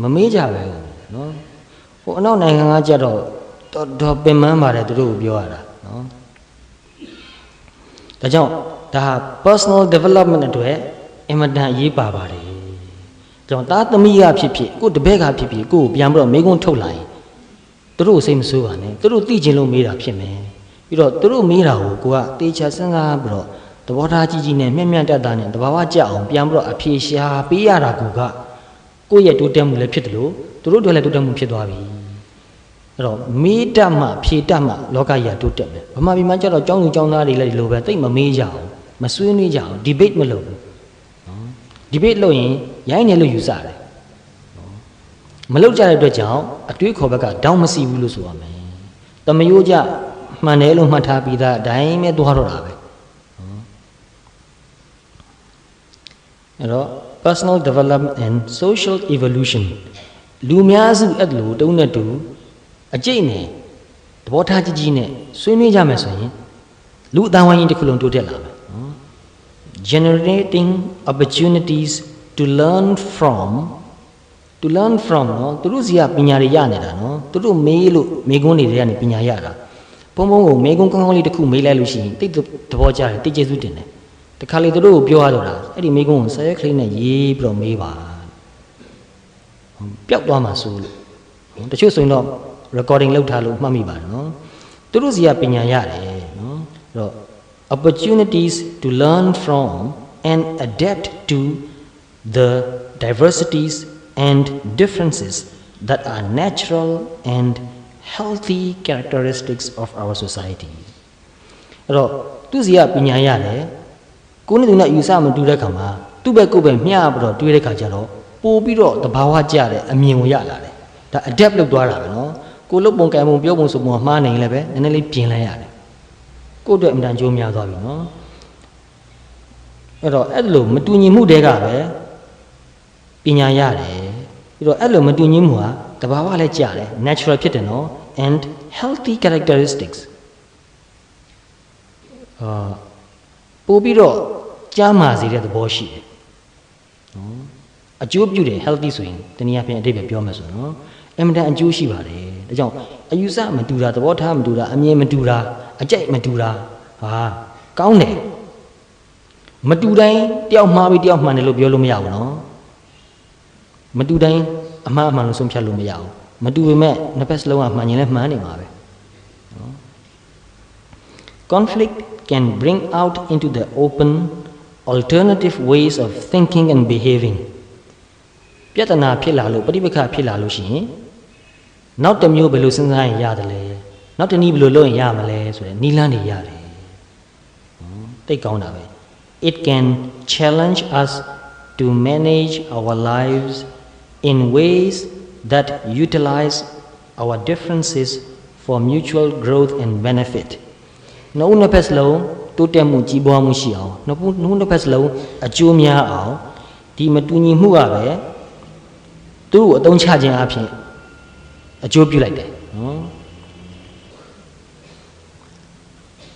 မမေးကြပဲနော်ဟိုအနောက်နိုင်ငံကကြတော့တော်တော်ပင်ပန်းပါတယ်သူတို့ကိုပြောရတာနော်ဒါကြောင့်ဒါဟာ personal development အတွက်အင်မတန်အရေးပါပါတယ်ကြောင့်သားသမီးကဖြစ်ဖြစ်ကိုယ်တပည့်ကဖြစ်ဖြစ်ကိုယ်ကိုပြန်ပြီးတော့မိကုန်းထုတ်လာရင်သူတို့ကိုစိတ်မဆိုးပါနဲ့သူတို့သိချင်လို့မေးတာဖြစ်မယ်ပြီးတော့သူတို့မေးတာကိုကိုကတေချာစဉ်းစားပြီးတော့သဘောထားကြီးကြီးနဲ့မျက်မျက်တတ်တာနဲ့တဘာဝကြအောင်ပြန်ပြီးတော့အဖြေရှာပေးရတာကိုက ကိုယ့်ရဲ့တိုးတက်မှုလည်းဖြစ်တယ်လို့သူတို့တွေလည်းတိုးတက်မှုဖြစ်သွားပြီအဲ့တော့မေးတတ်မှဖြေတတ်မှလောကကြီးကတိုးတက်မယ်ဗမာပြည်မှာကျတော့ကျောင်းသူကျောင်းသားတွေလည်းဒီလိုပဲသိမမေးကြအောင်မဆွေးနွေးကြအောင် debate မလုပ်ဘူးနော် debate လုပ်ရင်ရိုင်းနေလို့ယူဆတယ်မလောက်ကြတဲ့အတွက်ကြောင့်အတွေးခေါ်ဘက်ကတောင်းမစီဘူးလို့ဆိုရမယ်။တမယိုးကြမှန်တယ်လို့မှတ်ထားပြီးသားအတိုင်းပဲသွားတော့တာပဲ။အဲ့တော့ personal development and social evolution လူများစုအဲ့လိုတုံးနဲ့တူအကျိတ်နဲ့သဘောထားကြီးကြီးနဲ့ဆွေးနွေးကြမယ်ဆိုရင်လူအတိုင်းဝိုင်းကြီးတစ်ခုလုံးတိုးတက်လာမယ်နော် generating opportunities to learn from to learn from နော်သူတို့စီကပညာတွေရနေတာနော်သူတို့မေးလို့မေးခွန်းတွေတွေကနေပညာရတာဘုံဘုံကိုမေးခွန်းကောင်းကောင်းလေးတစ်ခုမေးလိုက်လို့ရှိရင်တိတ်သဘောကျတယ်တိတ်ကျေစုတင်တယ် တခါလေသူတို့ကိုပြောရတော့တာအဲ့ဒီမေးခွန်းကိုဆရာကလေးနဲ့ရေးပြီးတော့မေးပါပျောက်သွားမှာစိုးလို့တချို့ဆိုရင်တော့ recording လုပ်ထားလို့မှတ်မိပါတယ်နော်သူတို့စီကပညာရတယ်နော်အဲ့တော့ opportunities to learn from and adapt to the diversities and differences that are natural and healthy characteristics of our society အဲ့တော့သူစီကပညာရတယ် ကိုယ်နဲ့သူနဲ့ယူဆမတူတဲ့ခါမှာသူ့ဘက်ကိုယ်ပဲမျှပြီးတော့တွေးတဲ့ခါကျတော့ပို့ပြီးတော့တဘာဝကြတဲ့အမြင်ကိုရလာတယ်ဒါ adapt လုပ်သွားတာပဲနော်ကိုယ်လုတ်ပုံကံပုံပြောပုံဆိုပုံမှားနေရင်လည်းပဲနည်းနည်းလေးပြင်လိုက်ရတယ်ကိုယ့်အတွက်အမှန်တန်ကြိုးများသွားပြီနော်အဲ့တော့အဲ့လိုမတူညီမှုတွေကပဲပညာရတယ်ပြီးတော့အဲ့လိုမတူညီမှုဟာတဘာဝလည်းကြတယ် natural ဖြစ်တယ်နော် and healthy characteristics အာပို့ပြီးတော့ ကြားမာစေတဲ့သဘောရှိတယ်နော်အကျိုးပြုတယ် healthy ဆိုရင်တနည်းအားဖြင့်အတိတ်ပဲပြောမယ်ဆိုရင်နော်အမှန်တန်အကျိုးရှိပါတယ်ဒါကြောင့်အယူဆမတူတာသဘောထားမတူတာအမြင်မတူတာအကြိုက်မတူတာဟာကောင်းတယ်မတူတိုင်းတယောက်မှားပြီးတယောက်မှန်တယ်လို့ပြောလို့မရဘူးနော်မတူတိုင်းအမှားအမှန်လို့ဆုံးဖြတ်လို့မရဘူးမတူပေမဲ့နှစ်ဖက်စလုံးကမှန်ရင်လည်းမှန်နေမှာပဲ Conflict can bring out into the open alternative ways of thinking and behaving ပြဿနာဖြစ်လာလို့ပဋိပက္ခဖြစ်လာလို့ရှိရင်နောက်တစ်မျိုးဘယ်လိုစဉ်းစားရင်ရတယ်လဲနောက်တစ်နည်းဘယ်လိုလုပ်ရင်ရမလဲဆိုတဲ့နီလန်းတွေရတယ်ဟွန်းတိတ်ကောင်းတာပဲ it can challenge us to manage our lives in ways that utilize our differences for mutual growth and benefit နှုတ်နှစ်ဖက်စလုံး တိုးတက်မှုကြီးပွားမှုရှိအောင်နှုတ်နှုတ်နှစ်ဖက်စလုံးအကျိုးများအောင်ဒီမတူညီမှုကပဲသူ့ကိုအသုံးချခြင်းအပြင်အကျိုးပြုလိုက်တယ်နော်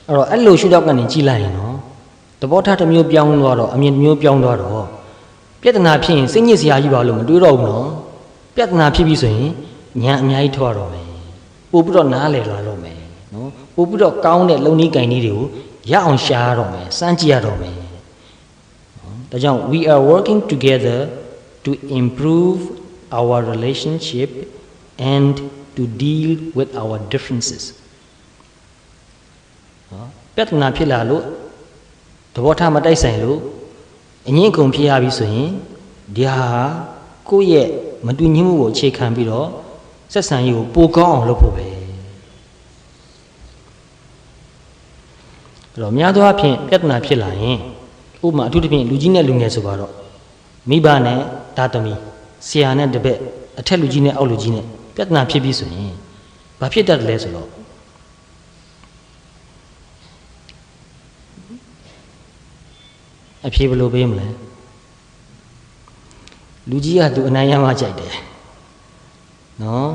အဲ့တော့အဲ့လိုရှုထောင့်ကနေကြည်လိုက်ရင်နော်သဘောထားတစ်မျိုးပြောင်းသွားတော့အမြင်တစ်မျိုးပြောင်းသွားတော့ပြဿနာဖြစ်ရင်စိတ်ညစ်စရာကြီးပါလို့မတွေးတော့ဘူးနော်ပြဿနာဖြစ်ပြီဆိုရင်ညာအများကြီးထွားတော့မယ်ပို့ပြီးတော့နားလည်လာတော့မယ်နော်ပို့ပြီးတော့ကောင်းတဲ့လုံနီးကင်လေးတွေကို ရအောင်ရှားရတော့မယ်စမ်းကြည့်ရတော့မယ်နော်ဒါကြောင့် we are working together to improve our relationship and to deal with our differences နော်ပြဿနာဖြစ်လာလို့သဘောထားမတိုက်ဆိုင်လို့အငင်းခုန်ဖြစ်ရပြီဆိုရင်ဒီဟာကိုယ့်ရဲ့မတူညီမှုကိုအခြေခံပြီးတော့ဆက်ဆံရေးကိုပိုကောင်းအောင်လုပ်ဖို့ပဲ အဲ့တော့များသောအားဖြင့်ပြဿနာဖြစ်လာရင်ဥပမာအထူးသဖြင့်လူကြီးနဲ့လူငယ်ဆိုပါတော့မိဘနဲ့သားသမီးဆရာနဲ့တပည့်အထက်လူကြီးနဲ့အောက်လူကြီးနဲ့ပြဿနာဖြစ်ပြီဆိုရင်ဘာဖြစ်တတ်တယ်လဲဆိုတော့အဖြေဘယ်လိုပေးမလဲလူကြီးကသူအနိုင်ရမှကြိုက်တယ်နော်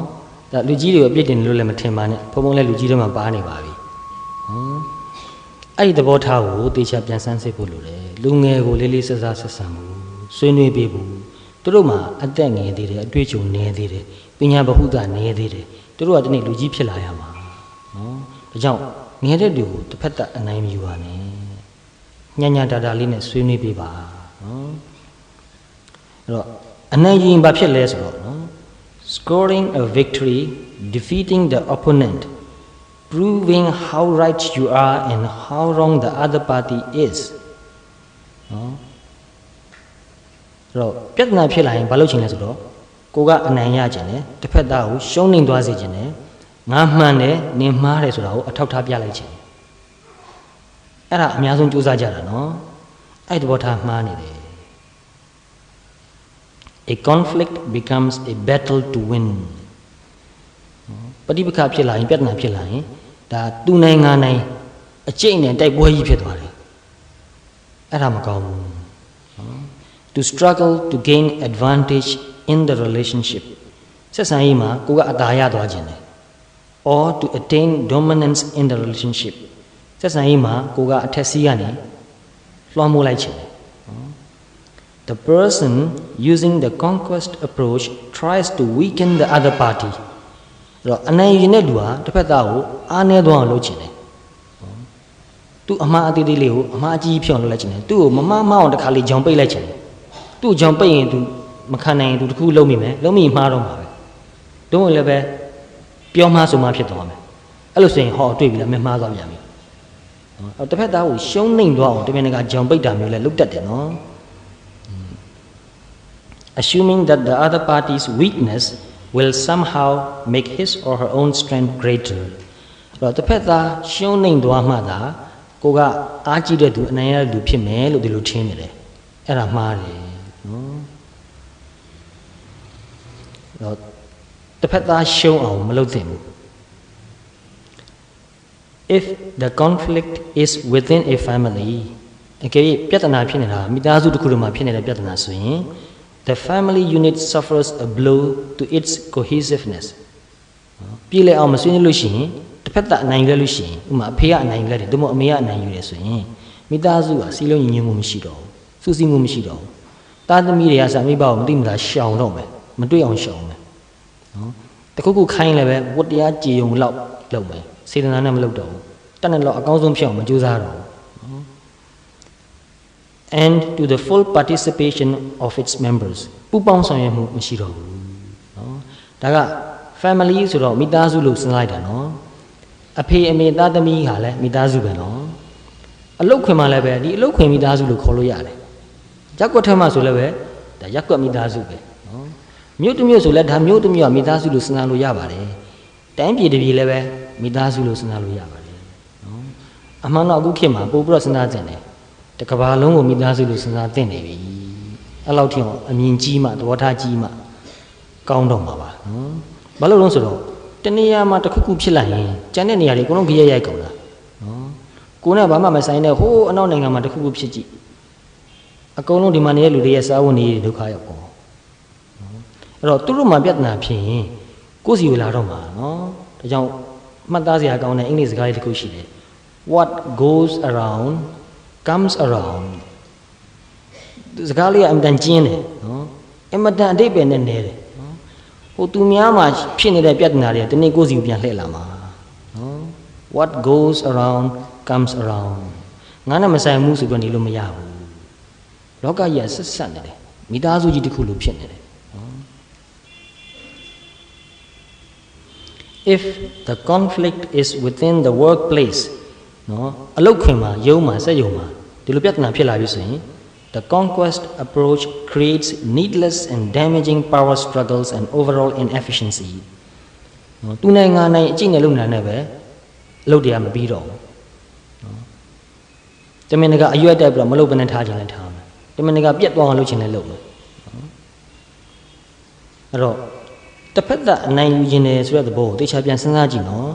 ဒါလူကြီးတွေကိုအပြစ်တင်လို့လည်းမထင်ပါနဲ့ဘုံဘုံလည်းလူကြီးတွေမှာပါနေပါပြီဟော အဲ့ဒီသဘောထားကိုတေချာပြန်ဆန်းစစ်ဖို့လိုတယ်လူငယ်ကိုလေးလေးဆဆဆက်ဆံမှုဆွေးနွေးပေးဖို့သူတို့မှာအသက်ငယ်သေးတယ်အတွေ့အကြုံနည်းသေးတယ်ပညာဗဟုသုတနည်းသေးတယ်သူတို့ကဒီနေ့လူကြီးဖြစ်လာရမှာနော်ဒါကြောင့်ငယ်တဲ့သူကိုတစ်ဖက်သက်အနိုင်မယူပါနဲ့ညံ့ညံ့တာတာလေးနဲ့ဆွေးနွေးပေးပါနော်အဲ့တော့အနိုင်ရင်ဘာဖြစ်လဲဆိုတော့နော် scoring a victory defeating the opponent proving how right you are and how wrong the other party is နော်အဲ့တော့ပြဿနာဖြစ်လာရင်ဘာလုပ်ချင်လဲဆိုတော့ကိုကအနိုင်ရခြင်းနဲ့တစ်ဖက်သားကိုရှုံးနိမ့်သွားစေခြင်းနဲ့ငါမှန်တယ်နင်မှားတယ်ဆိုတာကိုအထောက်ထားပြလိုက်ခြင်းအဲ့ဒါအများဆုံးကြိုးစားကြတာနော်အဲ့ဒီဘောထားမှားနေတယ် a conflict becomes a battle to win ပဋိပက္ခဖြစ်လာရင်ပြဿနာဖြစ်လာရင် ဒါသူနိုင်ငါနိုင်အကျိတ်နဲ့တိုက်ပွဲကြီးဖြစ်သွားတယ်အဲ့ဒါမကောင်းဘူးနော် to struggle to gain advantage in the relationship ဆက်ဆံရေးမှာကိုကအသာရသွားခြင်းတယ် or to attain dominance in the relationship ဆက်ဆံရေးမှာကိုကအထက်စီးကနေလွှမ်းမိုးလိုက်ခြင်းတယ် The person using the conquest approach tries to weaken the other party အဲ့တော့အနိုင်ရင်တဲ့လူဟာတစ်ဖက်သားကိုအားနည်းသွားအောင်လုပ်ချင်တယ်။သူအမှားအသေးသေးလေးကိုအမှားအကြီးဖြစ်အောင်လုပ်လိုက်ချင်တယ်။သူ့ကိုမမမအောင်တစ်ခါလေးကြောင်ပိတ်လိုက်ချင်တယ်။သူ့ကိုကြောင်ပိတ်ရင်သူမခံနိုင်ရင်သူတစ်ခုလုံးမိမယ်။လုံးမိရင်မှားတော့မှာပဲ။တော့လည်းပဲပြောမှားဆိုမှဖြစ်သွားမယ်။အဲ့လိုဆိုရင်ဟောတွေ့ပြီလားမမှားသွားပြန်ပြီ။နော်အဲ့တစ်ဖက်သားကိုရှုံးနှိမ်သွားအောင်တမင်တကာကြောင်ပိတ်တာမျိုးလည်းလုပ်တတ်တယ်နော်။ assuming that the other party's weakness will somehow make his or her own strength greater အဲ့တော့တစ်ဖက်သားရှုံးနှိမ်သွားမှသာကိုကအားကြီးတဲ့သူအနိုင်ရတဲ့သူဖြစ်မယ်လို့ဒီလိုထင်နေတယ်အဲ့ဒါမှားတယ်နော်အဲ့တော့တစ်ဖက်သားရှုံးအောင်မလုပ်သင့်ဘူး if the conflict is within a family အကယ်၍ပြဿနာဖြစ်နေတာမိသားစုတစ်ခုလုံးမှာဖြစ်နေတဲ့ပြဿနာဆိုရင် the family unit suffers a blow to its cohesiveness ပြည်လဲအောင်မဆွေးနွေးလို့ရှိရင်တစ်ဖက်သက်အနိုင်ယူလိုက်လို့ရှိရင်ဥပမာအဖေကအနိုင်ယူလိုက်တယ်သို့မဟုတ်အမေကအနိုင်ယူတယ်ဆိုရင်မိသားစုကစီလုံးညီညွတ်မှုမရှိတော့ဘူးစူးစီးမှုမရှိတော့ဘူးတာသမီးတွေကစာမိဘကိုမသိမလားရှောင်တော့မယ်မတွေ့အောင်ရှောင်မယ်နော်တခုခုခိုင်းလည်းပဲဝတ်တရားကြည်ုံလောက်လုပ်မယ်စေတနာနဲ့မလုပ်တော့ဘူးတက်နဲ့တော့အကောင်းဆုံးဖြစ်အောင်မကြိုးစားတော့ဘူး and to the full participation of its members ပူပေါင်းဆောင်ရွက်မှုမရှိတော့ဘူးเนาะဒါက family ဆိုတော့မိသားစုလို့စဉ်းစားလိုက်တာเนาะအဖေအမေသားသမီးဟာလည်းမိသားစုပဲเนาะအလုတ်ခွင်မှလည်းပဲဒီအလုတ်ခွင်မိသားစုလို့ခေါ်လို့ရတယ်ရက်ကွက်ထက်မှဆိုလည်းပဲဒါရက်ကွက်မိသားစုပဲเนาะမြို့တစ်မြို့ဆိုလည်းဒါမြို့တစ်မြို့ကမိသားစုလို့စဉ်းစားလို့ရပါတယ်တိုင်းပြည်တစ်ပြည်လည်းပဲမိသားစုလို့စဉ်းစားလို့ရပါတယ်เนาะအမှန်တော့အခုခေတ်မှာပို့ပြီးတော့စဉ်းစားကြတယ် တကဘာလုံးကိုမိသားစုလို့စဉ်းစားသင့်နေပြီအဲ့လောက်ထိအောင်အမြင်ကြီးမှသဘောထားကြီးမှကောင်းတော့မှာပါနော်ဘာလို့လဲဆိုတော့တနေရာမှာတစ်ခုခုဖြစ်လိုက်ရင်ကျန်တဲ့နေရာတွေအကုန်လုံးကြရရိုက်ကုန်တာနော်ကိုယ်နဲ့ဘာမှမဆိုင်တဲ့ဟိုးအနောက်နိုင်ငံမှာတစ်ခုခုဖြစ်ကြည့်အကုန်လုံးဒီမှာနေတဲ့လူတွေရဲ့စားဝတ်နေရေးဒုက္ခရောက်ကုန်အဲ့တော့သူတို့မှပြဿနာဖြစ်ရင်ကိုယ်စီကိုလာတော့မှာနော်ဒါကြောင့်မှတ်သားစရာကောင်းတဲ့အင်္ဂလိပ်စကားလေးတစ်ခုရှိတယ် what goes around comes around စကားလေးကအင်တန်ကျင်းတယ်နော်အင်မတန်အတိတ်ပဲနဲ့နေတယ်နော်ဟိုသူများမှာဖြစ်နေတဲ့ပြဿနာတွေကတနေ့ကိုယ်စီကိုပြန်လှည့်လာမှာနော် what goes around comes around ငါနဲ့မဆိုင်မှုဆိုပြီးနေလို့မရဘူးလောကကြီးကဆက်ဆက်နေတယ်မိသားစုကြီးတစ်ခုလိုဖြစ်နေတယ်နော် if the conflict is within the workplace နော်အလုတ်ခွင်မှာယုံမှာစက်ယုံမှာ ဒီလိုပြဿနာဖြစ်လာပြီဆိုရင် the conquest approach creates needless and damaging power struggles and overall inefficiency နော်သူနိုင်ငံနိုင်အကျင့်နဲ့လုံနေတာနဲ့ပဲအလုပ်တရားမပြီးတော့ဘူးနော်တမင်တကအရွက်တက်ပြီးတော့မလုပ်ဘဲနဲ့ထားခြင်းလည်းထားမယ်တမင်တကပြက်သွားအောင်လုပ်ခြင်းလည်းလုပ်မယ်နော်အဲ့တော့တစ်ဖက်သက်အနိုင်ယူခြင်းတယ်ဆိုတဲ့သဘောကိုတေချာပြန်စဉ်းစားကြည့်နော်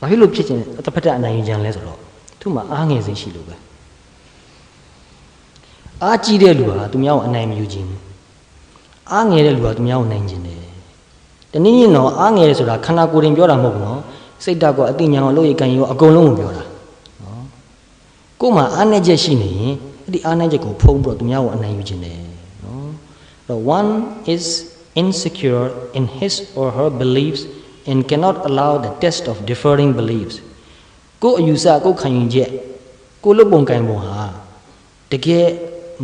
ဘာဖြစ်လို့ဖြစ်ခြင်းတစ်ဖက်သက်အနိုင်ယူခြင်းလဲဆိုတော့သူ့မှာအားငယ်စိတ်ရှိလို့ပဲ အားကြီးတဲ့လူဟာသူများကိုအနိုင်မယူခြင်းဘူးအားငယ်တဲ့လူဟာသူများကိုနိုင်ခြင်းတယ်တနည်းနည်းတော့အားငယ်တယ်ဆိုတာခန္ဓာကိုယ်တင်ပြောတာမဟုတ်ဘူးနော်စိတ်ဓာတ်ကောအသိဉာဏ်ကောလို့ရကံရောအကုန်လုံးကိုပြောတာနော်ကိုယ်မှာအားနည်းချက်ရှိနေရင်အဲ့ဒီအားနည်းချက်ကိုဖုံးပြီးတော့သူများကိုအနိုင်ယူခြင်းတယ်နော် The one is insecure in his or her beliefs and cannot allow the test of differing beliefs ကိုယ်အယူဆကိုယ်ခံယူချက်ကိုယ်လုပ်ပုံကံပုံဟာတကယ်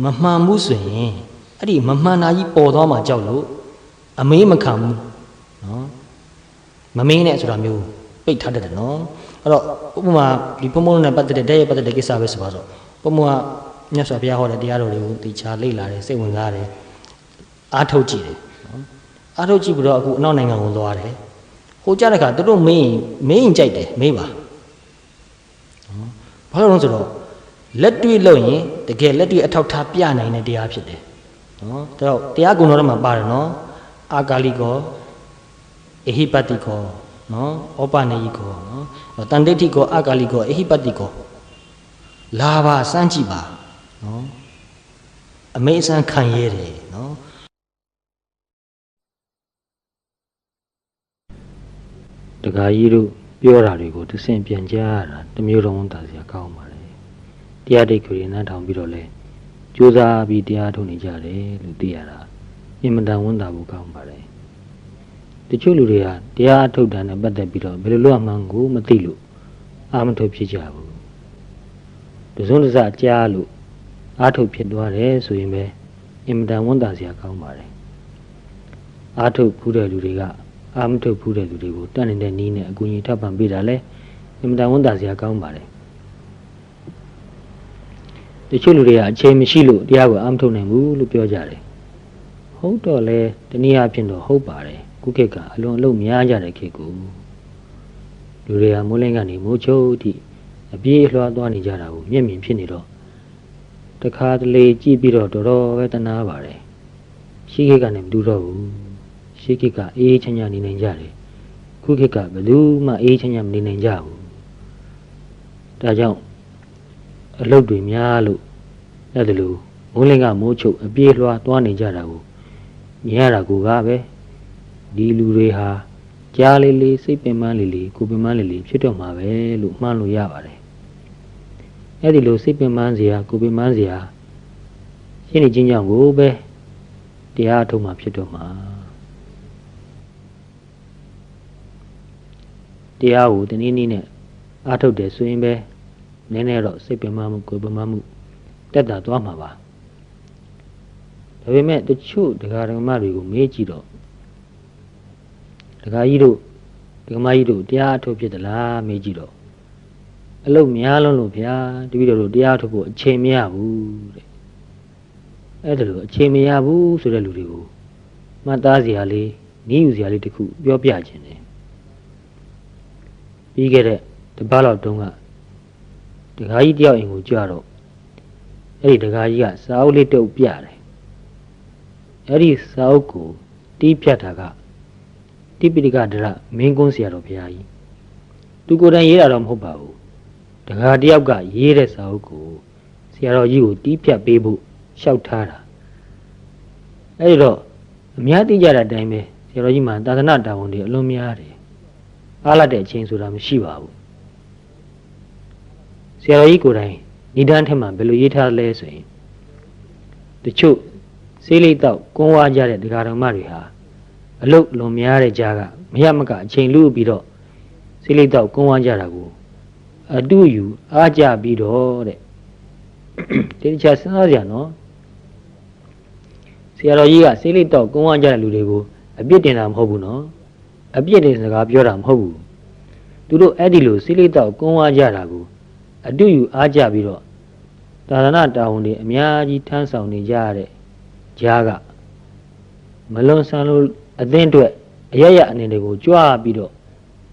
မမှန်ဘူးဆိုရင်အဲ့ဒီမမှန်တာကြီးပေါ်သွားမှကြောက်လို့အမေးမခံဘူးနော်မမင်းနဲ့ဆိုတာမျိုးပိတ်ထားတတ်တယ်နော်အဲ့တော့ဥပမာဒီပုံပုံနဲ့ပတ်သက်တဲ့တဲ့ရဲ့ပတ်သက်တဲ့ကိစ္စပဲဆိုပါဆိုပုံပုံကမြတ်စွာဘုရားဟောတဲ့တရားတော်တွေကိုတေချာလေ့လာတယ်စိတ်ဝင်စားတယ်အားထုတ်ကြည့်တယ်နော်အားထုတ်ကြည့်ပြီးတော့အခုအနောက်နိုင်ငံကိုသွားတယ်ဟိုကြတဲ့ခါသူတို့မင်းမင်းကြိုက်တယ်မေးပါဘာလို့လဲဆိုတော့ လက်တွေ့လို့ရင်တကယ်လက်တွေ့အထောက်ထားပြနိုင်တဲ့တရားဖြစ်တယ်နော်ဒါတော့တရားကုံတော်ထဲမှာပါတယ်နော်အာကာလိကောအဟိပတိကောနော်ဩပနေယိကောနော်တန်တိဋ္ဌိကောအာကာလိကောအဟိပတိကောလာပါစမ်းကြည့်ပါနော်အမေအစမ်းခံရဲတယ်နော်တခါကြီးတို့ပြောတာတွေကိုသစင်ပြန်ကြားရတာတစ်မျိုးလုံးသာစရာကောင်းပါလေ တရားဒိတ်ခွေနန်းထောင်ပြီးတော့လဲကြိုးစားပြီးတရားထုတ်နေကြတယ်လို့သိရတာအင်မတန်ဝန်တာဖို့ကောင်းပါလေတချို့လူတွေကတရားအထုတ်တာနဲ့ပတ်သက်ပြီးတော့ဘယ်လိုလုပ်မှန်းကိုမသိလို့အာမထုတ်ဖြစ်ကြဘူးတစုံတစကြားလို့အာထုတ်ဖြစ်သွားတယ်ဆိုရင်ပဲအင်မတန်ဝန်တာစရာကောင်းပါလေအာထုတ်ဖူးတဲ့လူတွေကအာမထုတ်ဖူးတဲ့သူတွေကိုတတ်နေတဲ့နီးနဲ့အကူအညီထပ်ပံပေးတာလဲအင်မတန်ဝန်တာစရာကောင်းပါတယ်တ ချို့လူတွေကအချိန်မရှိလို့တရားကိုအာမထုတ်နိုင်ဘူးလို့ပြောကြတယ်ဟုတ်တော့လဲတနည်းအားဖြင့်တော့ဟုတ်ပါတယ်ခုခေတ်ကအလွန်အလုံးများကြတဲ့ခေတ်ကိုလူတွေကမိုးလင်းကနေမိုးချုပ်အထိအပြေးအလွှားသွားနေကြတာကိုမျက်မြင်ဖြစ်နေတော့တခါတလေကြည့်ပြီးတော့တော်တော်ပဲတနာပါတယ်ရှိခေတ်ကနေမတူတော့ဘူးရှေးခေတ်ကအေးအေးချမ်းချမ်းနေနိုင်ကြတယ်ခုခေတ်ကဘယ်သူမှအေးအေးချမ်းချမ်းမနေနိုင်ကြဘူးဒါကြောင့်အလုပ်တွေများလို့ အဲ့ဒါလို့မိုးလင်းကမိုးချုပ်အပြေးလွှားသွားနေကြတာကိုမြင်ရတာကိုကပဲဒီလူတွေဟာကြားလေးလေးစိတ်ပင်ပန်းလေးလေးကိုယ်ပင်ပန်းလေးလေးဖြစ်တော့မှာပဲလို့မှန်းလို့ရပါတယ်အဲ့ဒီလိုစိတ်ပင်ပန်းစရာကိုယ်ပင်ပန်းစရာရှင်းနေချင်းကြောင့်ကိုပဲတရားအထုတ်မှဖြစ်တော့မှာတရားကိုတနည်းနည်းနဲ့အားထုတ်တယ်ဆိုရင်ပဲနည်းနည်းတော့စိတ်ပင်မမှုကိုယ်ပင်မမှု တက်တာသွားမှာပါဒါပေမဲ့တချို့ဒကာဒကမတွေကိုမေးကြည့်တော့ဒကာကြီးတို့ဒကမကြီးတို့တရားအထုတ်ဖြစ်သလားမေးကြည့်တော့အလုတ်များလုံးလို့ဗျာတပည့်တော်တို့တရားအထုတ်ဖို့အချိန်မရဘူးတဲ့အဲ့ဒါလို့အချိန်မရဘူးဆိုတဲ့လူတွေကိုမှတ်သားစရာလေးနီးယူစရာလေးတစ်ခုပြောပြခြင်းတယ်ပြီးခဲ့တဲ့တပတ်လောက်တုန်းကဒကာကြီးတယောက်အိမ်ကိုကြွတော့ အဲ့ဒီဒကာကြီးကစာအုပ်လေးတုပ်ပြတယ်အဲ့ဒီစာအုပ်ကိုတီးဖြတ်တာကတိပိဋကဒရမင်းကုန်းဆရာတော်ဘုရားကြီးသူကိုယ်တိုင်ရေးတာတော့မဟုတ်ပါဘူးဒကာတယောက်ကရေးတဲ့စာအုပ်ကိုဆရာတော်ကြီးကိုတီးဖြတ်ပေးဖို့လျှောက်ထားတာအဲ့ဒီတော့အများသိကြတဲ့အတိုင်းပဲဆရာတော်ကြီးမှာသာသနာတာဝန်တွေအလွန်များတယ်အားလာတဲ့အချိန်ဆိုတာမရှိပါဘူးဆရာတော်ကြီးကိုယ်တိုင် ဏိဒန်းထက်မှဘယ်လိုရေးထားလဲဆိုရင်တချို့စေးလိတ်တော့ကွန်ဝါကြတဲ့ဒကာတော်မတွေဟာအလုတ်လွန်များတဲ့ကြားကမရမကအချိန်လူပြီးတော့စေးလိတ်တော့ကွန်ဝါကြတာကိုအတူယူအားကြပြီးတော့တဲ့ဒီတခြားစဉ်းစားကြနော်ဆရာတော်ကြီးကစေးလိတ်တော့ကွန်ဝါကြတဲ့လူတွေကိုအပြစ်တင်တာမဟုတ်ဘူးနော်အပြစ်တွေစကားပြောတာမဟုတ်ဘူးသူတို့အဲ့ဒီလိုစိလိတော့ကုန်းဝါကြတာကို အတူယူအားကြပြီးတော့သာသနာတာဝန်တွေအများကြီးထမ်းဆောင်နေကြရတဲ့ဂျားကမလွန်ဆန်လို့အသင်းအတွက်အရရအနေတွေကိုကြွားပြီးတော့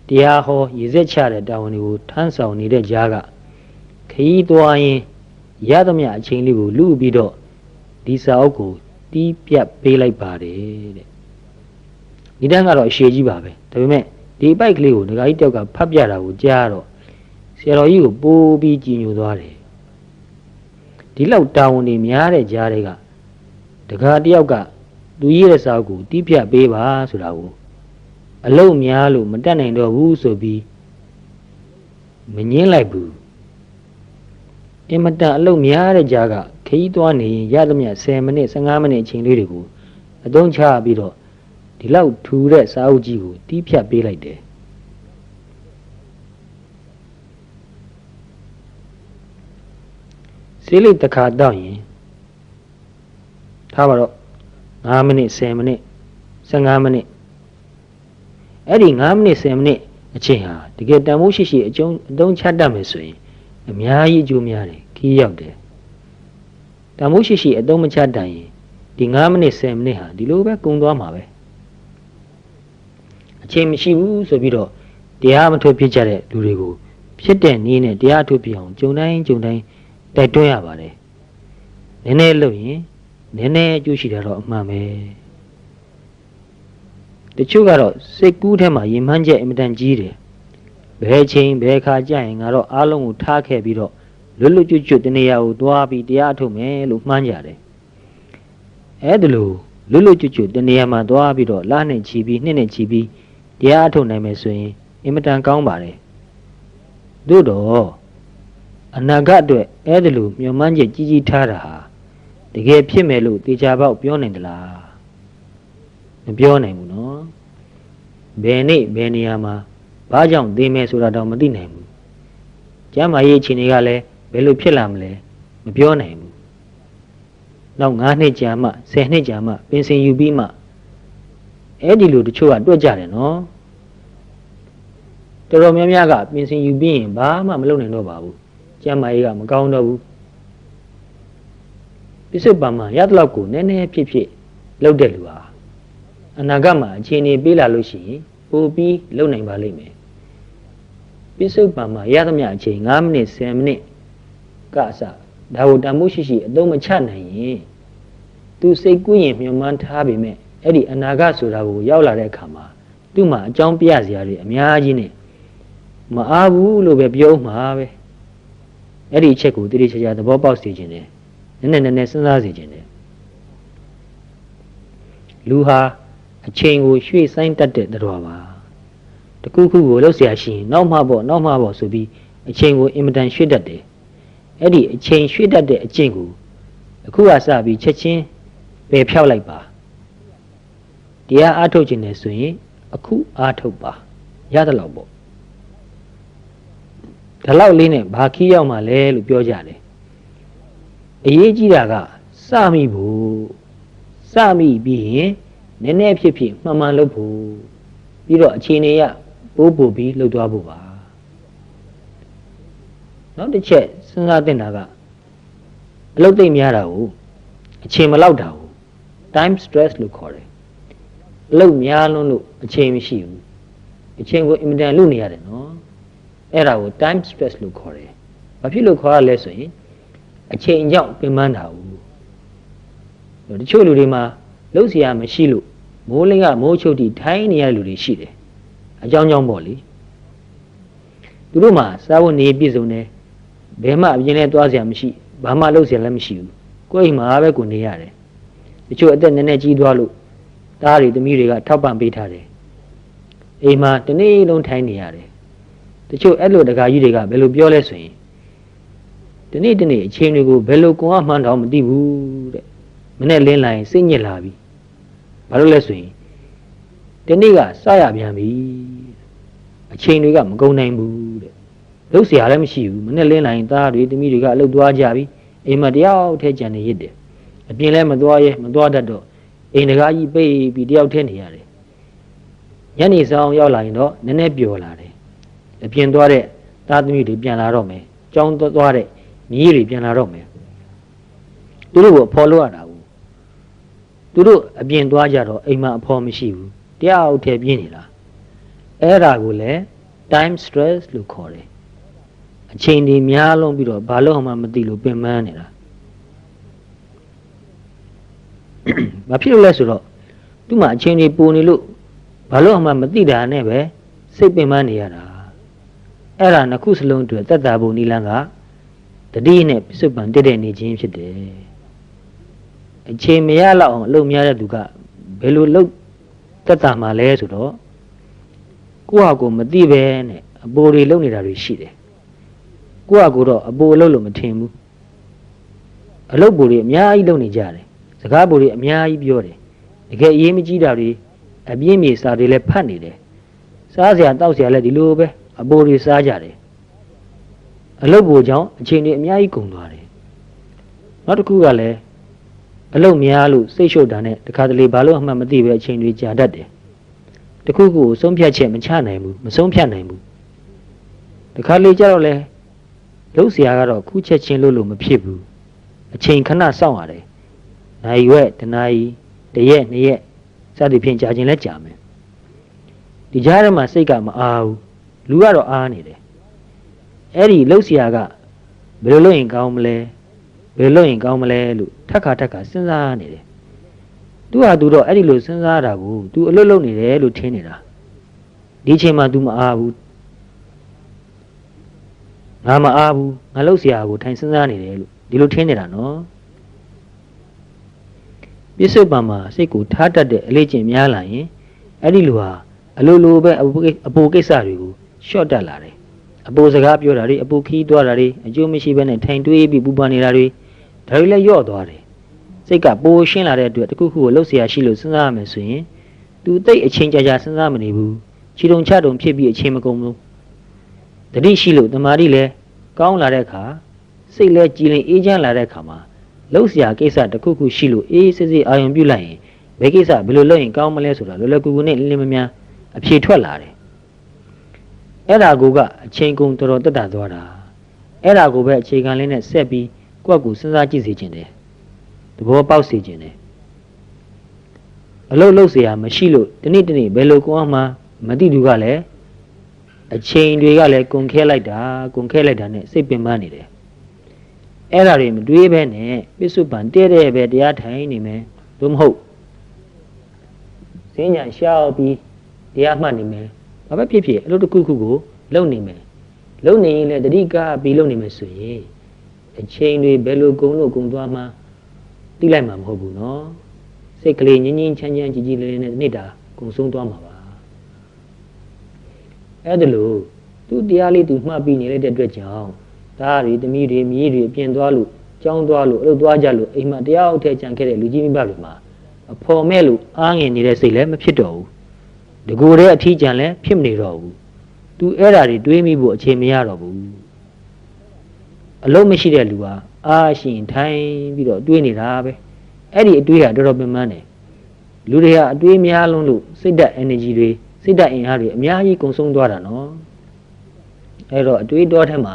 တရားဟောရည်စက်ချတဲ့တာဝန်တွေကိုထမ်းဆောင်နေတဲ့ဂျားကခရီးသွားရင်ရသမျှအချိန်လေးကိုလူပြီးတော့ဒီစာအုပ်ကိုတီးပြတ်ပေးလိုက်ပါတယ်တဲ့ဒီတန်းကတော့အရှည်ကြီးပါပဲဒါပေမဲ့ဒီအပိုက်ကလေးကိုဒကာကြီးတယောက်ကဖတ်ပြတာကိုကြားတော့ ဆရာတော်ကြီးကိုပိုးပြီးကြည်ညိုသွားတယ်ဒီလောက်တာဝန်တွေများတဲ့ကြားတွေကဒကာတယောက်ကသူရေးတဲ့စာအုပ်ကိုတီးပြတ်ပေးပါဆိုတာကိုအလုံးများလို့မတက်နိုင်တော့ဘူးဆိုပြီးမငင်းလိုက်ဘူးအင်မတန်အလုံးများတဲ့ကြားကခရီးသွားနေရင်ရသမျှ10မိနစ်15မိနစ်အချိန်လေးတွေကိုအသုံးချပြီးတော့ဒီလောက်ထူတဲ့စာအုပ်ကြီးကိုတီးဖြတ်ပေးလိုက်တယ် ဆေးလိပ်တစ်ခါတောက်ရင်ထားပါတော့9မိနစ်10မိနစ်15မိနစ်အဲ့ဒီ9မိနစ်10မိနစ်အချိန်ဟာတကယ်တန်ဖိုးရှိရှိအကျုံးအသုံးချတတ်မယ်ဆိုရင်အများကြီးအကျိုးများတယ်ခီးရောက်တယ်တန်ဖိုးရှိရှိအသုံးမချတတ်ရင်ဒီ9မိနစ်10မိနစ်ဟာဒီလိုပဲကုန်သွားမှာပဲအချိန်မရှိဘူးဆိုပြီးတော့တရားမထုတ်ဖြစ်ကြတဲ့လူတွေကိုဖြစ်တဲ့နည်းနဲ့တရားထုတ်ပြအောင်ဂျုံတိုင်းဂျုံတိုင်း တိုက်တွန်းရပါတယ်နည်းနည်းလုပ်ရင်နည်းနည်းအကျိုးရှိတာတော့အမှန်ပဲတချို့ကတော့စိတ်ကူးထဲမှာရင်မှန်းချက်အင်မတန်ကြီးတယ်ဘယ်ချိန်ဘယ်ခါကြရင်ငါတော့အားလုံးကိုထားခဲ့ပြီးတော့လွတ်လွတ်ကျွတ်ကျွတ်တနေရာကိုသွားပြီးတရားထုတ်မယ်လို့မှန်းကြတယ်အဲ့ဒါလို့လွတ်လွတ်ကျွတ်ကျွတ်တနေရာမှာသွားပြီးတော့လနဲ့ချီပြီးနှစ်နဲ့ချီပြီးတရားထုတ်နိုင်မယ်ဆိုရင်အင်မတန်ကောင်းပါတယ်သို့တော့ အနာဂတ်အတွက်အဲ့ဒါလို့မျှော်မှန်းချက်ကြီးကြီးထားတာဟာတကယ်ဖြစ်မယ်လို့တေချာပေါက်ပြောနိုင်သလားမပြောနိုင်ဘူးနော်ဘယ်နေ့ဘယ်နေရာမှာဘာကြောင့်သိမယ်ဆိုတာတော့မသိနိုင်ဘူးကျမ်းမာရေးအခြေအနေကလည်းဘယ်လိုဖြစ်လာမလဲမပြောနိုင်ဘူးနောက်9နှစ်ကြာမှ10နှစ်ကြာမှပင်စင်ယူပြီးမှအဲ့ဒီလိုတချို့ကတွက်ကြတယ်နော်တော်တော်များများကပင်စင်ယူပြီးရင်ဘာမှမလုပ်နိုင်တော့ပါဘူး ကျမ်းမာရေးကမကောင်းတော့ဘူးပစ္စုပန်မှာရတဲ့လောက်ကိုနည်းနည်းဖြစ်ဖြစ်လုပ်တဲ့လူဟာအနာဂတ်မှာအခြေအနေပေးလာလို့ရှိရင်ပိုပြီးလုပ်နိုင်ပါလိမ့်မယ်ပစ္စုပန်မှာရသမျှအချိန်9မိနစ်10မိနစ်ကအစဒါကိုတန်မိုးရှိရှိအသုံးမချနိုင်ရင်သူစိတ်ကူးရင်မျှော်မှန်းထားပေမဲ့အဲ့ဒီအနာဂတ်ဆိုတာကိုရောက်လာတဲ့အခါမှာသူ့မှာအကြောင်းပြစရာတွေအများကြီးနဲ့မအားဘူးလို့ပဲပြောမှာပဲ အဲ့ဒီအချက်ကိုတိတိကျကျသဘောပေါက်စေခြင်းတယ်နည်းနည်းနည်းနည်းစဉ်းစားစေခြင်းတယ်လူဟာအချိန်ကိုရွှေ့ဆိုင်းတတ်တဲ့တော်ပါတခုခုကိုလှုပ်เสียရှိရင်နောက်မှပေါ့နောက်မှပေါ့ဆိုပြီးအချိန်ကိုအင်မတန်ရွှေ့တတ်တယ်အဲ့ဒီအချိန်ရွှေ့တတ်တဲ့အကျင့်ကိုအခုကစပြီးချက်ချင်းပယ်ဖြောက်လိုက်ပါတရားအားထုတ်ခြင်းနဲ့ဆိုရင်အခုအားထုတ်ပါရတယ်လို့ပေါ့ ဒါလောက်လေးနဲ့ဘာခီးရောက်မှလဲလို့ပြောကြတယ်အရေးကြီးတာကစမိဖို့စမိပြီးရင်နည်းနည်းဖြစ်ဖြစ်မှန်မှန်လုပ်ဖို့ပြီးတော့အခြေအနေရပိုးပို့ပြီးလှုပ်သွားဖို့ပါနောက်တစ်ချက်စဉ်းစားသင့်တာကအလုပ်သိမ့်များတာကိုအချိန်မလောက်တာကို time stress လို့ခေါ်တယ်အလုပ်များလွန်းလို့အချိန်မရှိဘူးအချိန်ကိုအင်မတန်လုပ်နေရတယ်နော် အဲ့ဒါကို time stress လို့ခေါ်တယ်ဘာဖြစ်လို့ခေါ်ရလဲဆိုရင်အချိန်ကြောင့်ပင်ပန်းတာဘူးတချို့လူတွေမှာလှုပ်เสียမရှိလို့မိုးလင်းကမိုးချုပ်တီထိုင်းနေရတဲ့လူတွေရှိတယ်အကြောင်းကြောင့်ပေါ့လေသူတို့မှာစားဝတ်နေပြည့်စုံတယ်ဘယ်မှအပြင်နဲ့သွားเสียမရှိဘာမှလုပ်เสียလည်းမရှိဘူးကိုယ့်အိမ်မှာပဲကိုနေရတယ်တချို့အသက်နည်းနည်းကြီးသွားလို့သားတွေသမီးတွေကထောက်ပံ့ပေးထားတယ်အိမ်မှာတနေ့လုံးထိုင်းနေရတယ် တချို့အဲ့လိုတကာကြီးတွေကဘယ်လိုပြောလဲဆိုရင်ဒီနေ့ဒီနေ့အချိန်တွေကိုဘယ်လိုကွန်အားမှန်းတော့မသိဘူးတဲ့မနဲ့လင်းလာရင်စိတ်ညစ်လာပြီဘာလို့လဲဆိုရင်ဒီနေ့ကစရပြန်ပြီအချိန်တွေကမကုန်နိုင်ဘူးတဲ့လုပ်เสียလည်းမရှိဘူးမနဲ့လင်းလာရင်သားတွေသမီးတွေကအလုပ်သွားကြပြီအိမ်မှာတယောက်ထဲကြံနေရစ်တယ်အပြင်လည်းမသွားရဲမသွားတတ်တော့အိမ်တကားကြီးပိတ်ပြီးတယောက်ထဲနေရတယ်ညနေဆောင်ရောက်လာရင်တော့နည်းနည်းပျော်လာတယ်အ ပြင်သွားတဲ့သားသမီးတွေပြန်လာတော့မယ်ကြောင်းသွားတဲ့မြေးတွေပြန်လာတော့မယ်သူတို့ကိုဖော်လို့ရတာဘူးသူတို့အပြင်သွားကြတော့အိမ်မှာအဖော်မရှိဘူးတယောက်ထဲပြင်းနေတာအဲ့ဒါကိုလည်း time stress လို့ခေါ်တယ်အချိန်ဒီများလုံးပြီးတော့ဘာလို့မှမသိလို့ပင်ပန်းနေတာဘာဖြစ်လို့လဲဆိုတော့သူ့မှာအချိန်ဒီပူနေလို့ဘာလို့မှမသိတာနဲ့ပဲစိတ်ပင်ပန်းနေရတာ အဲ့ဒါနှစ်ခုစလုံးအတွက်သက်သာဖို့နိလန်းကတတိနဲ့ပြစ္ဆုတ်ပံတည့်တဲ့နေခြင်းဖြစ်တယ်အချိန်မရလောက်အောင်အလုပ်များတဲ့သူကဘယ်လိုလုပ်သက်သာမှာလဲဆိုတော့ကိုယ့်ဟာကိုယ်မသိပဲနဲ့အပိုတွေလုပ်နေတာတွေရှိတယ်ကိုယ့်ဟာကိုယ်တော့အပိုအလုပ်လို့မထင်ဘူးအလုပ်ပိုတွေအများကြီးလုပ်နေကြတယ်စကားပိုတွေအများကြီးပြောတယ်နတကယ်အရေးမကြီးတာတွေအပြင်းပြေစာတွေလည်းဖတ်နေတယ်စားစရာတောက်စရာလည်းဒီလိုပဲ အပိုတွေစားကြတယ်အလုတ်ကိုကြောင့်အချိန်တွေအများကြီးကုန်သွားတယ်နောက်တစ်ခုကလည်းအလုတ်များလို့စိတ်ရှုပ်တာနဲ့တခါတလေဘာလို့အမှန်မသိပဲအချိန်တွေကြာတတ်တယ်တခုခုကိုဆုံးဖြတ်ချက်မချနိုင်ဘူးမဆုံးဖြတ်နိုင်ဘူးတခါလေကြတော့လဲလုံးစရာကတော့ခုချက်ချင်းလို့လို့မဖြစ်ဘူးအချိန်ခဏစောင့်ရတယ်နိုင်ရွက်တနာရီတရက်နှစ်ရက်စသည်ဖြင့်ကြာခြင်းလဲကြာမယ်ဒီကြားထဲမှာစိတ်ကမအားဘူး လူကတော့အားနေတယ်အဲ့ဒီလှုပ်ရှားကဘယ်လိုလုပ်ရင်ကောင်းမလဲဘယ်လုပ်ရင်ကောင်းမလဲလို့ထက်ခါထက်ခါစဉ်းစားနေတယ်သူဟာသူတော့အဲ့ဒီလိုစဉ်းစားတာကို तू အလွတ်လုပ်နေတယ်လို့ထင်နေတာဒီချိန်မှာ तू မအားဘူးငါမအားဘူးငါလှုပ်ရှားကိုထိုင်စဉ်းစားနေတယ်လို့ဒီလိုထင်နေတာနော်ပြစ္ဆုတ်ပံမှာစိတ်ကိုထားတတ်တဲ့အလေ့ကျင့်များလာရင်အဲ့ဒီလူဟာအလိုလိုပဲအပိုကိစ္စတွေကို ရှော့တက်လာတယ်အပိုစကားပြောတာတွေအပိုခီးသွားတာတွေအကျိုးမရှိဘဲနဲ့ထိုင်တွေးပြီးပူပန်နေတာတွေဒါတွေလည်းယော့သွားတယ်စိတ်ကပိုရှင်းလာတဲ့အတွက်တခုခုကိုလှုပ်เสียရှိလို့စဉ်းစားရမယ်ဆိုရင် तू တိတ်အချိန်ကြာကြာစဉ်းစားမနေဘူးခြေတုံချတုံဖြစ်ပြီးအချိန်မကုန်ဘူးတတိရှိလို့တမာတိလည်းကောင်းလာတဲ့အခါစိတ်လည်းကြည်လင်အေးချမ်းလာတဲ့အခါမှာလှုပ်เสียကိစ္စတစ်ခုခုရှိလို့အေးစစ်စစ်အာရုံပြုလိုက်ရင်ဘယ်ကိစ္စဘယ်လိုလုပ်ရင်ကောင်းမလဲဆိုတာလောလောကူကူနဲ့လင်းလင်းမများအဖြေထွက်လာတယ် အဲ့ဒါကိုကအချိန်ကုန်တော်တော်တက်တာသွားတာအဲ့ဒါကိုပဲအခြေခံလေးနဲ့ဆက်ပြီးကိုယ့်ကိုစဉ်းစားကြည့်စေခြင်းတယ်သဘောပေါက်စေခြင်းတယ်အလုတ်လုတ်เสียမရှိလို့တနေ့တနေ့ဘယ်လိုကောင်းမှမသိသူကလည်းအချိန်တွေကလည်းကုန်ခဲလိုက်တာကုန်ခဲလိုက်တာနဲ့စိတ်ပင်ပန်းနေတယ်အဲ့ဒါတွေမတွေးဘဲနဲ့ပြစ္ဆုတ်ပံတဲ့တဲ့ပဲတရားထိုင်နေမယ်သို့မဟုတ်စဉ္ညာရှောက်ပြီးတရားမှတ်နေမယ် ဘာပဲဖြစ်ဖြစ်အလုပ်တစ်ခုခုကိုလုပ်နေမယ်လုပ်နေရင်လည်းတတိကပြီးလုပ်နေမယ်ဆိုရင်အချိန်တွေဘယ်လိုကုန်လို့ကုန်သွားမှတိလိုက်မှာမဟုတ်ဘူးနော်စိတ်ကလေးငြင်းငြင်းချမ်းချမ်းကြည်ကြည်လေးလေးနဲ့နေ့တာကုန်ဆုံးသွားမှာပါအဲ့ဒါလို့သူတရားလေးသူမှတ်ပြီးနေလိုက်တဲ့အတွက်ကြောင့်ဒါတွေတမိတွေမြည်တွေပြင်သွားလို့ကြောင်းသွားလို့အလုပ်သွားကြလို့အိမ်မှာတရားအုပ်ထဲကြံခဲ့တဲ့လူကြီးမိဘတွေမှာအဖော်မဲ့လို့အားငင်နေတဲ့စိတ်လည်းမဖြစ်တော့ဘူး တကူတဲ့အထီးကျန်လည်းဖြစ်မနေတော့ဘူးသူအဲ့ဓာတွေတွေးမိဖို့အခြေမရတော့ဘူးအလုံးမရှိတဲ့လူဟာအားရှိရင်ထိုင်ပြီးတော့တွေးနေတာပဲအဲ့ဒီအတွေးဟာတော်တော်ပင်ပန်းတယ်လူတွေဟာအတွေးများလုံးလို့စိတ်ဓာတ် energy တွေစိတ်ဓာတ်အင်အားတွေအများကြီးကုန်ဆုံးသွားတာနော်အဲ့တော့အတွေးတော်ထဲမှာ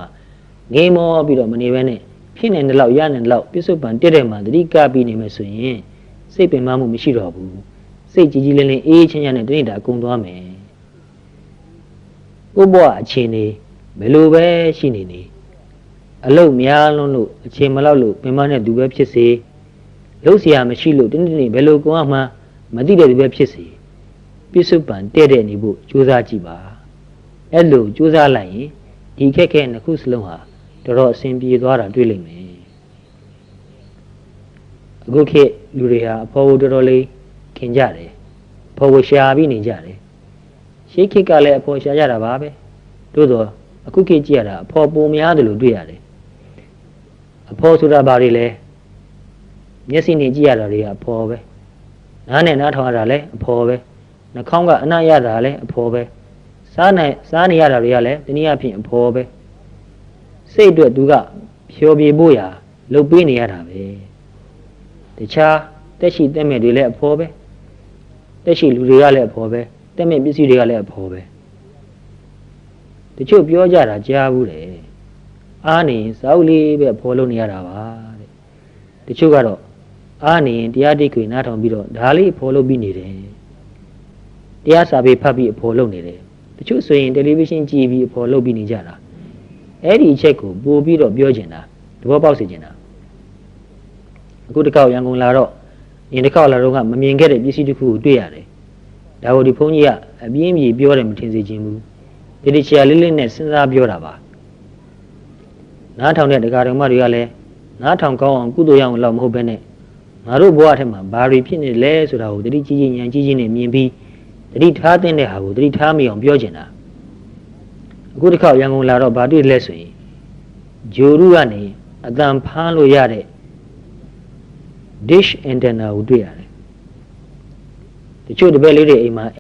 ငေးမောပြီးတော့မနေဘဲနဲ့ဖြစ်နေတဲ့လောက်ရနေတဲ့လောက်ပြစ္ဆုတ်ပံတက်တဲ့မှာတတိကပြီးနေမယ်ဆိုရင်စိတ်ပင်ပန်းမှုမရှိတော့ဘူး စိတ်ကြီးကြီးလင်းလင်းအေးချမ်းချမ်းနဲ့တနေ့တာအကုန်သွားမယ်ကိုယ့်ဘဝအခြေအနေဘယ်လိုပဲရှိနေနေအလုတ်များလွန်းလို့အချိန်မလောက်လို့ပင်မနဲ့သူပဲဖြစ်စေလှုပ်เสียမရှိလို့တင်းတင်းဘယ်လိုကောင်းမှမသိတဲ့သူပဲဖြစ်စေပြစ္ဆုတ်ပံတဲ့တဲ့နေဖို့ကြိုးစားကြည့်ပါအဲ့လိုကြိုးစားလိုက်ရင်ဒီခက်ခဲနှစ်ခုစလုံးဟာတော်တော်အဆင်ပြေသွားတာတွေ့လိမ့်မယ်အခုခေတ်လူတွေဟာအဖော်ဖို့တော်တော်လေး ခင်ကြတယ်ဖော်ဖို့ရှာပြီးနေကြတယ်ရှေးခေတ်ကလည်းအဖော်ရှာကြတာပါပဲသို့တော့အခုခေတ်ကြည့်ရတာအဖော်ပုံများတယ်လို့တွေ့ရတယ်အဖော်ဆိုတာဘာတွေလဲမျက်စိနဲ့ကြည့်ရတာတွေကအဖော်ပဲနားနဲ့နားထောင်ရတာလည်းအဖော်ပဲနှာခေါင်းကအနံ့ရတာလည်းအဖော်ပဲစားနေစားနေရတာတွေကလည်းတနည်းအားဖြင့်အဖော်ပဲစိတ်အတွက်သူကဖြောပြေဖို့ရာလှုပ်ပေးနေရတာပဲတခြားတက်ရှိတက်မဲ့တွေလည်းအဖော်ပဲ တက်ရှိလူတွေကလည်းအဖော်ပဲတက်မဲ့ပစ္စည်းတွေကလည်းအဖော်ပဲတချို့ပြောကြတာကြားဘူးတယ်အားနေရင်စာအုပ်လေးပဲဖော်လို့နေရတာပါတဲ့တချို့ကတော့အားနေရင်တရားတိတ်ခွေနားထောင်ပြီးတော့ဒါလေးဖော်လို့ပြီးနေတယ်တရားစာပေဖတ်ပြီးဖော်လို့နေတယ်တချို့ဆိုရင်တယ်လီဗီရှင်းကြည့်ပြီးဖော်လို့ပြီးနေကြတာအဲ့ဒီအချက်ကိုပို့ပြီးတော့ပြောချင်တာသဘောပေါက်စေချင်တာအခုတစ်ခေါက်ရန်ကုန်လာတော့ ရင်တစ်ခေါက်လာတော့ကမမြင်ခဲ့တဲ့ပစ္စည်းတစ်ခုကိုတွေ့ရတယ်ဒါကိုဒီဘုန်းကြီးကအပြင်းပြေပြောတယ်မထင်စေချင်ဘူးဒီဒီချာလေးလေးနဲ့စဉ်းစားပြောတာပါနားထောင်တဲ့တရားတော်မတွေကလည်းနားထောင်ကောင်းအောင်ကုသိုလ်ရအောင်လောက်မဟုတ်ဘဲနဲ့ငါတို့ဘဝထဲမှာဘာတွေဖြစ်နေလဲဆိုတာကိုတတိကြီးကြီးဉာဏ်ကြီးကြီးနဲ့မြင်ပြီးတတိထားတဲ့ဟာကိုတတိထားမိအောင်ပြောချင်တာအခုတစ်ခါရန်ကုန်လာတော့ဗာတွေ့လဲဆိုရင်ဂျိုရုကနေအတန်ဖမ်းလို့ရတဲ့ dish and then uh, we do it. The children barely my